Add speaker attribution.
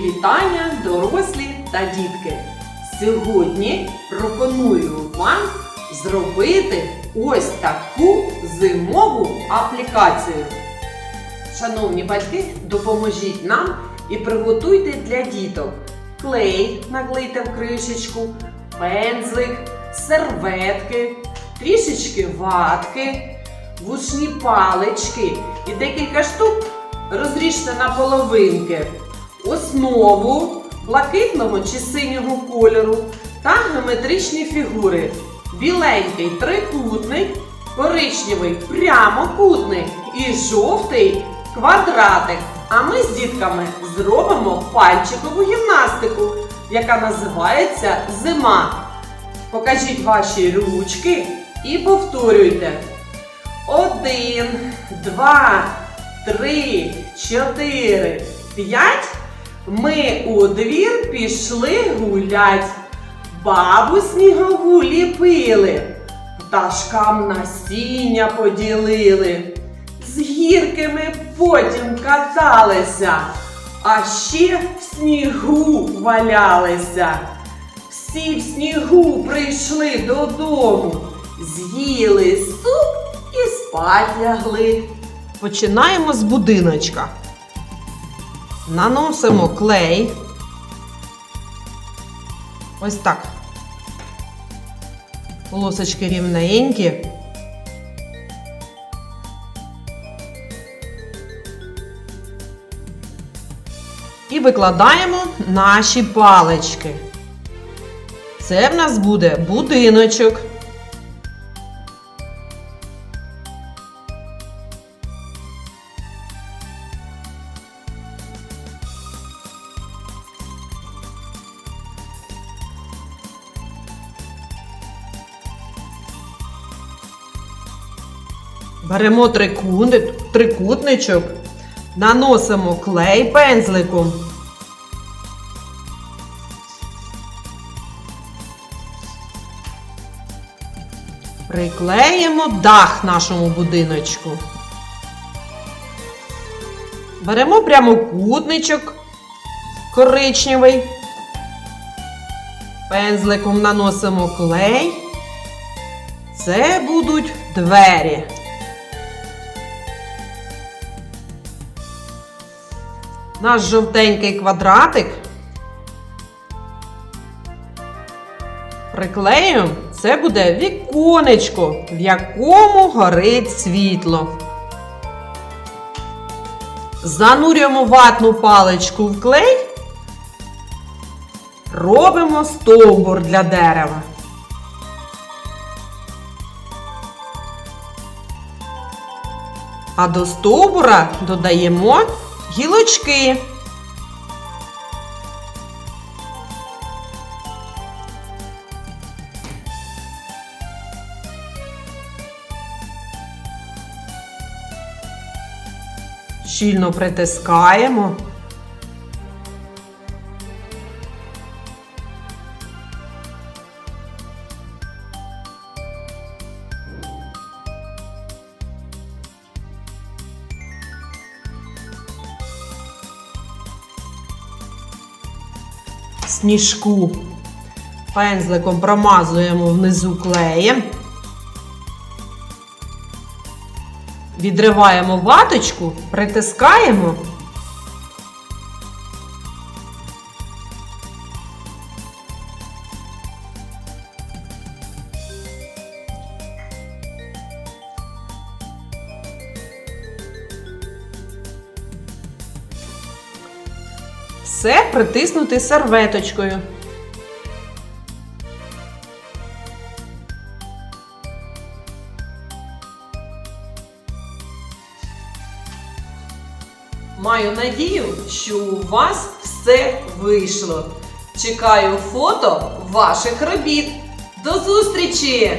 Speaker 1: Вітання, дорослі та дітки. Сьогодні пропоную вам зробити ось таку зимову аплікацію. Шановні батьки, допоможіть нам і приготуйте для діток клей, наклейте в кришечку, пензлик, серветки, трішечки ватки, вушні палички і декілька штук розріжте на половинки, основу блакитного чи синього кольору та геометричні фігури. Біленький трикутник, коричневий прямокутник і жовтий квадратик. А ми з дітками зробимо пальчикову гімнастику, яка називається зима. Покажіть ваші ручки і повторюйте. Один, два, три, чотири, п'ять. Ми у двір пішли гулять. Бабу снігову ліпили, пташкам насіння поділили. З гірки ми потім каталися, а ще в снігу валялися. Всі в снігу прийшли додому, з'їли суп і спать лягли. Починаємо з будиночка. Наносимо клей. Ось так. Полосочки рівненькі. І викладаємо наші палички. Це в нас буде будиночок. Беремо трикутничок, наносимо клей пензликом. Приклеїмо дах нашому будиночку. Беремо прямокутничок коричневий. Пензликом наносимо клей. Це будуть двері. Наш жовтенький квадратик. Приклеюємо, це буде віконечко, в якому горить світло. Занурюємо ватну паличку в клей. Робимо стовбур для дерева. А до стовбура додаємо гілочки. Щільно притискаємо. Сніжку пензликом промазуємо внизу клеєм. Відриваємо ваточку, притискаємо. Все притиснути серветочкою. Маю надію, що у вас все вийшло. Чекаю фото ваших робіт. До зустрічі!